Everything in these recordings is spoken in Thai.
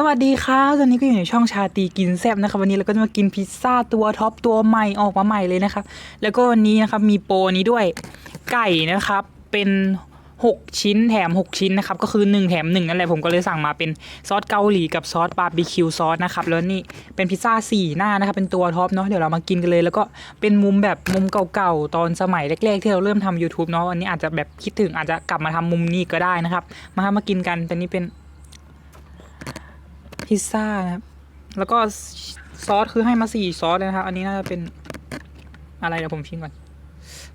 สวัสดีครับตอนนี้ก็อยู่ในช่องชาตีกินแซ่บนะครับวันนี้เราก็จะมากินพิซซ่าตัวท็อปตัวใหม่ออกมาใหม่เลยนะครับแล้วก็วันนี้นะครับมีโปรนี้ด้วยไก่นะครับเป็น6 ชิ้นแถม 6 ชิ้นนะครับก็คือ 1 แถม 1 นั่นแหละผมก็เลยสั่งมาเป็นซอสเกาหลีกับซอสบาร์บีคิวซอสนะครับแล้วนี่เป็นพิซซ่า4หน้านะครับเป็นตัวท็อปเนาะเดี๋ยวเรามากินกันเลย แล้วก็เป็นมุมแบบมุมเก่าๆ ตอนสมัยแรกๆ ที่เราเริ่มทำ YouTube เนาะวันนี้อาจจะแบบคิดถึงอาจจะกลับมาทำมุมนี้ก็ได้นะครับ มาครับมากินกันเป็นนี่เป็น พิซซ่านะครับ แล้วก็ซอสคือให้มาสี่ซอสเลยนะครับ อันนี้น่าจะเป็นอะไรเดี๋ยวผมชิมก่อน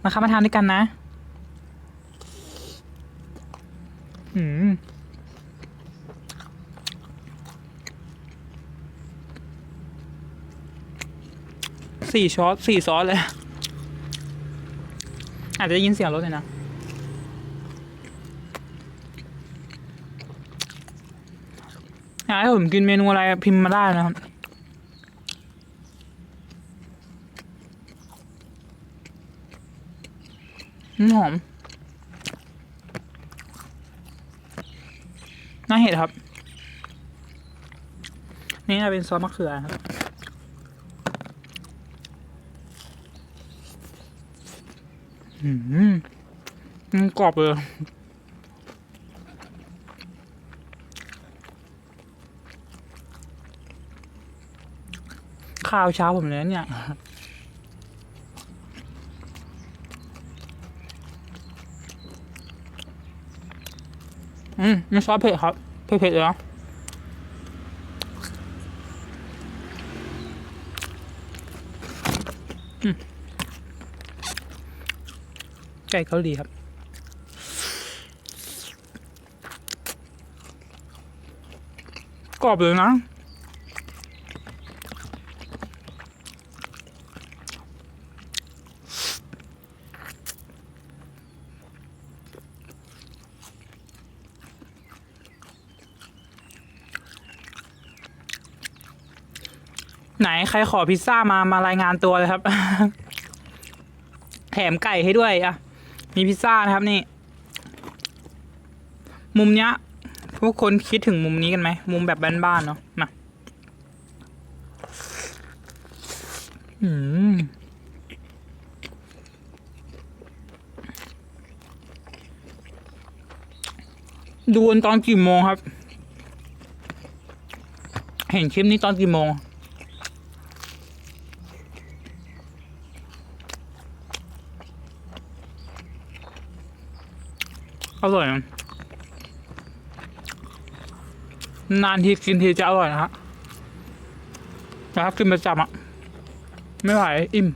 มาครับมาทานด้วยกันนะหืมสี่ซอสสี่ซอสเลย อาจจะยินเสียงรถเลยนะ อยากให้ผมกินเมนูอะไรพิมพ์มาได้นะครับอืมหอมน่าเห็ดครับ นี่เป็นซอสมะเขือครับอืมมันกรอบเลย ข้าวเช้าผมเลยนะเนี่ยอืมนี่ซอสเผ็ดครับเผ็ดๆเลยนะอืมไก่เกาหลีครับกรอบเลยนะ ไหนใครขอพิซซ่ามามารายงานตัวเลยครับ แถมไก่ให้ด้วยอะ มีพิซซ่านะครับนี่ มุมเนี้ยพวกคนคิดถึงมุมนี้กันไหม มุมแบบบ้านๆเนาะมาอืมดูตอนกี่โมงครับ เห็นคลิปนี้ตอนกี่โมง อร่อยนานทีกินทีจะอร่อยนะฮะแต่ถ้ากินประจำอะไม่ไหวอิ่ม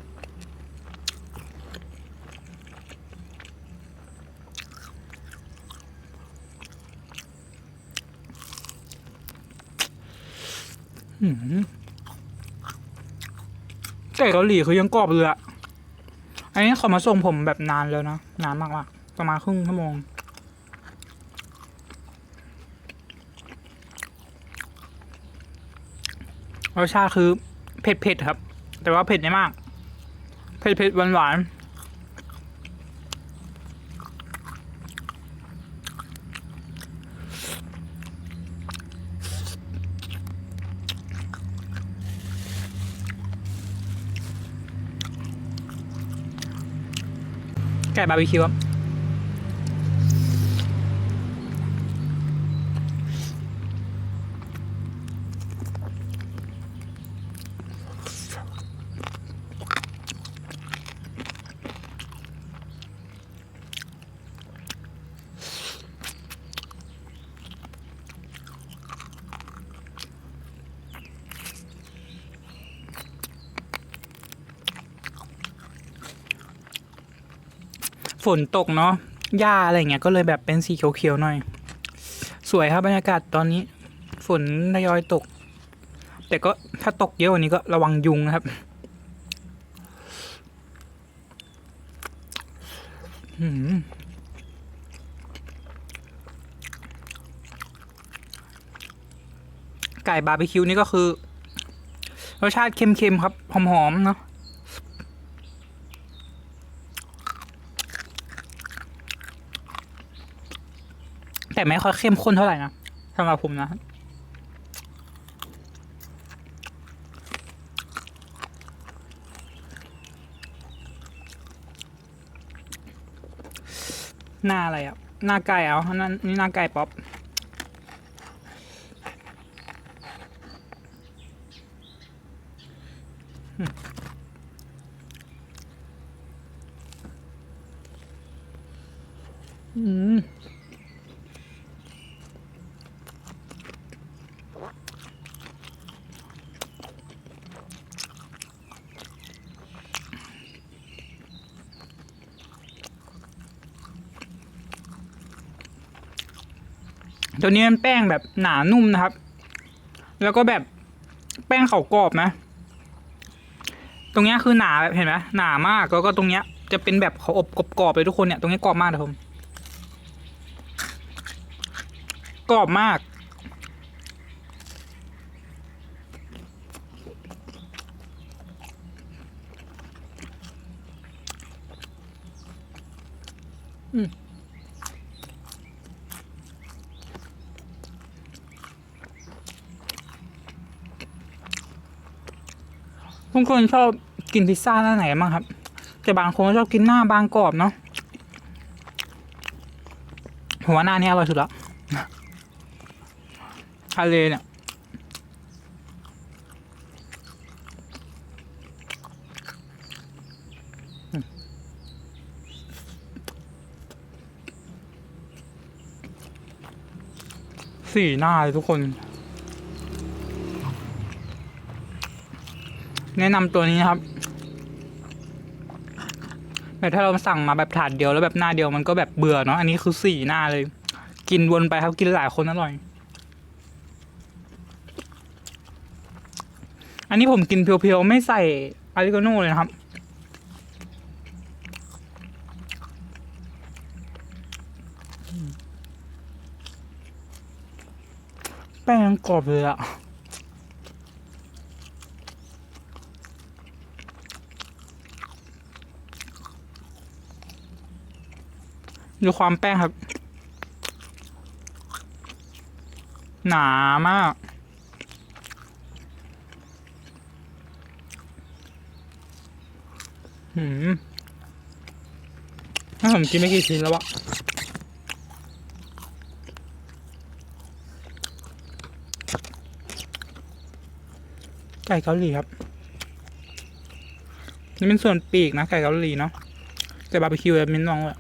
อืมไก่เกาหลีคือยังกรอบเลยอะอันนี้เขามาส่งผมแบบนานแล้วนะ นานมากๆประมาณครึ่งชั่วโมง รสชาติคือเผ็ดเผ็ดๆครับ แต่ว่าเผ็ดไม่มาก เผ็ดเผ็ดหวานหวานๆไก่บาร์บีคิวครับ ฝนตกเนาะหญ้าอะไรเงี้ยก็เลยแบบเป็นสีเขียวๆหน่อย สวยครับบรรยากาศตอนนี้ ฝนทยอยตก แต่ก็ถ้าตกเยอะกว่านี้ก็ระวังยุงนะครับอืมไก่บาร์บีคิวนี่ก็คือ รสชาติเค็มๆครับ หอมๆเนาะ แต่ไม่ค่อยเข้มข้นเท่าไหร่นะสำหรับผมนะหน้าอะไรอะ หน้าไก่เอาหน้านี่หน้าไก่ป๊อป ตัวนี้มันแป้งแบบหนานุ่มนะครับ แล้วก็แบบแป้งเขากรอบนะ ตรงเนี้ยคือหนาแบบเห็นไหมหนามากแล้วก็ตรงเนี้ย จะเป็นแบบเขาอบกรอบๆเลยทุกคนเนี่ยตรงนี้กรอบมากนะผมกรอบมาก อืม ทุกคนชอบกินพิซซ่าหน้าไหนบ้างครับ แต่บางคนชอบกินหน้าบางกรอบเนาะผมว่าหน้านี้อร่อยสุดละทะเลเนี่ยสี่หน้าเลยทุกคน แนะนำตัวนี้นะครับแต่ถ้าเราสั่งมาแบบถาดเดียวแล้วแบบหน้าเดียวมันก็แบบเบื่อเนาะอันนี้คือสี่หน้าเลย กินวนไปครับกินหลายคนอร่อย อันนี้ผมกินเพียวๆไม่ใส่อาริโกโน่เลยนะครับแป้งกรอบเลยอะ ดูความแป้งครับ หนามาก หืมถ้าผมกินไม่กี่ชิ้นแล้วอะไก่เกาหลีครับ นี่เป็นส่วนปีกนะไก่เกาหลีเนาะแต่บาร์บีคิวแบบมิ้นท์ลองเลย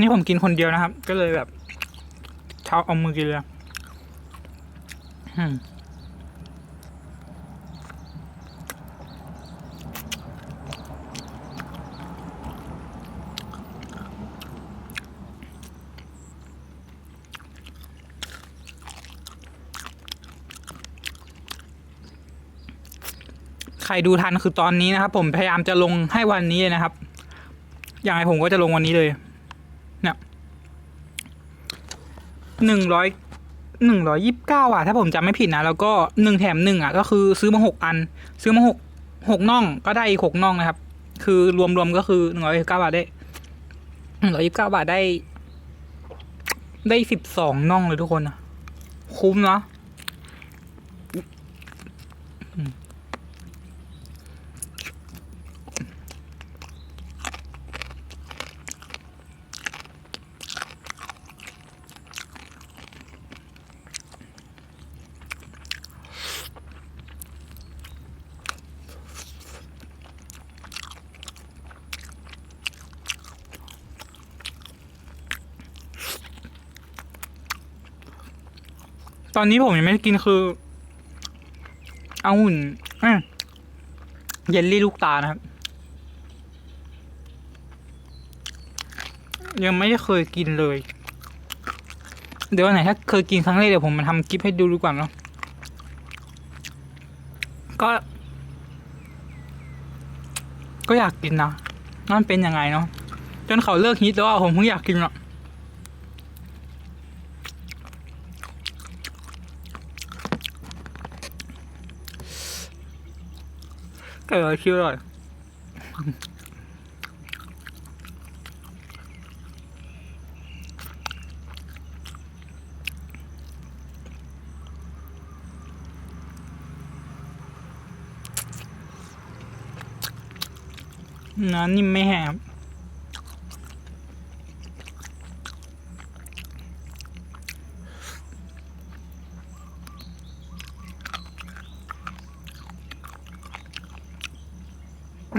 นี่ผมกินคนเดียวนะครับ ก็เลยแบบเช้าเอามือกินเลยใครดูทันคือตอนนี้นะครับ ผมพยายามจะลงให้วันนี้นะครับ อย่างไรผมก็จะลงวันนี้เลย เนี่ยหนึ่งร้อยหนึ่งร้อยยิบเก้าอะ ถ้าผมจำไม่ผิดนะ แล้วก็หนึ่งแถมหนึ่งอะ ก็คือซื้อมาหกอัน ซื้อมาหกหกน่องก็ได้อีกหกน่องนะครับ คือรวมรวมก็คือหนึ่งร้อยเก้าบาทได้หนึ่งร้อยยิบเก้าบาทได้ ได้สิบสองน่องเลยทุกคนนะคุ้มเนาะ ตอนนี้ผมยังไม่ได้กินคือเอาหุ่นเยลลี่ลูกตานะครับ ยังไม่ได้เคยกินเลย เดี๋ยววันไหนถ้าเคยกินครั้งแรกเดี๋ยวผมมาทำคลิปให้ดูดีกว่าเนาะก็ ก็อยากกินนะนั่นเป็นยังไงเนาะจนเขาเลิกฮิตแล้วผมเพิ่งอยากกินอะ ไก่ร้อยคิวอร่อยน้ำนิ่มไม่แห้งครับ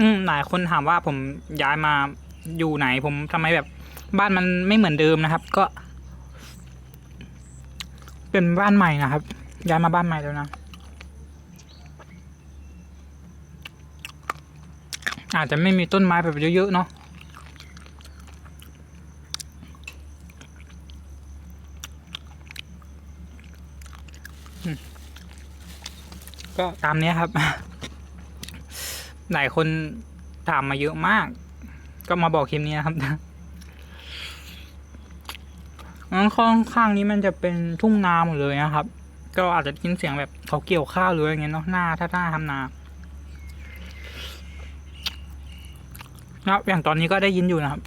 อืม หลายคนถามว่าผมย้ายมาอยู่ไหน ผมทำไมแบบบ้านมันไม่เหมือนเดิมนะครับ ก็ เป็นบ้านใหม่นะครับ ย้ายมาบ้านใหม่แล้วนะอาจจะไม่มีต้นไม้แบบเยอะๆเนาะก็ตามนี้ครับ หลายคน ถามมาเยอะมาก ก็มาบอกคลิปนี้นะครับงั้นข้างข้างนี้มันจะเป็นทุ่งนาหมดเลยนะครับ ก็อาจจะยินเสียงแบบเขาเกี่ยวข้าวหรืออะไรเงี้ยเนาะหน้าถ้าหน้าทำนานะอย่างตอนนี้ก็ได้ยินอยู่นะครับ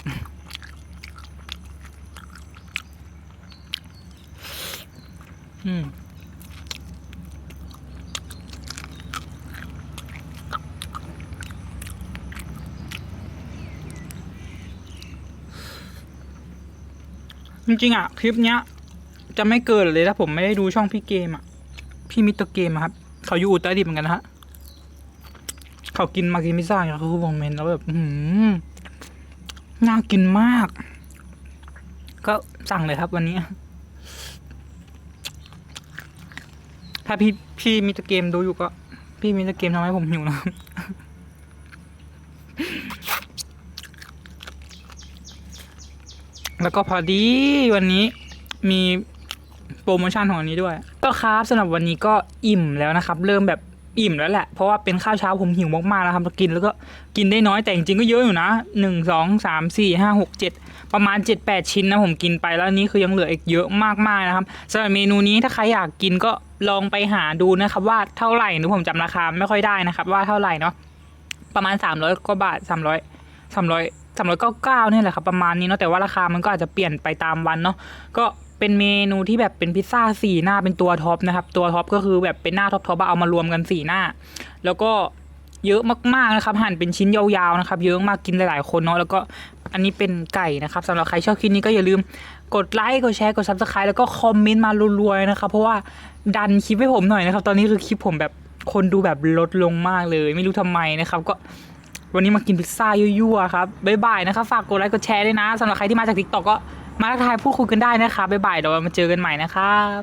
อืม จริงๆอะ คลิปเนี้ย จะไม่เกิดเลยถ้าผมไม่ได้ดูช่องพี่เกมอะ พี่มิสเตอร์เกมครับ เขาอยู่อุตรดิตถ์เหมือนกันนะฮะ เขากินมากินพิซซ่าเนี่ยคือผมเห็นแล้วแบบหือน่ากินมาก ก็สั่งเลยครับวันนี้ ถ้าพี่พี่มิสเตอร์เกมดูอยู่ก็ พี่มิสเตอร์เกมทำให้ผมหิวนะครับ แล้วก็พอดีวันนี้มีโปรโมชั่นของอันนี้ด้วย ก็ครับสำหรับวันนี้ก็อิ่มแล้วนะครับ เริ่มแบบอิ่มแล้วแหละ เพราะว่าเป็นข้าวเช้าผมหิวมากๆนะครับกินแล้วก็กินได้น้อยแต่จริงๆก็เยอะอยู่นะหนึ่งสองสามสี่ห้าหกเจ็ดประมาณเจ็ดแปดชิ้นนะผมกินไปแล้วนี้คือยังเหลืออีกเยอะมากๆนะครับสำหรับเมนูนี้ถ้าใครอยากกินก็ลองไปหาดูนะครับว่าเท่าไหร่หรือผมจำราคาไม่ค่อยได้นะครับว่าเท่าไหร่เนาะประมาณสามร้อยกว่าบาทสามร้อยสามร้อย สามร้อยเก้าเก้าเนี่ยแหละครับประมาณนี้เนาะแต่ว่าราคามันก็อาจจะเปลี่ยนไปตามวันเนาะก็เป็นเมนูที่แบบเป็นพิซซ่าสี่หน้าเป็นตัวท็อปนะครับตัวท็อปก็คือแบบเป็นหน้าท็อปท็อปเอามารวมกันสี่หน้า แล้วก็เยอะมากๆนะครับหั่นเป็นชิ้นยาวๆนะครับเยอะมากกินหลายๆคนเนาะแล้วก็อันนี้เป็นไก่นะครับสำหรับใครชอบคลิปนี้ก็อย่าลืมกดไลค์กดแชร์กดซับสไครต์แล้วก็คอมเมนต์มารัวๆนะครับเพราะว่าดันคลิปให้ผมหน่อยนะครับ ตอนนี้คือคลิปผมแบบคนดูแบบลดลงมากเลย ไม่รู้ทำไมนะครับก็ วันนี้มากินพิซซ่ายั่วๆครับบ๊ายบายนะครับฝากกดไลค์กดแชร์ด้วยนะสำหรับใครที่มาจากทิกตอกก็มาทักทายพูดคุยกันได้นะครับบ๊ายบายเดี๋ยวมาเจอกันใหม่นะครับ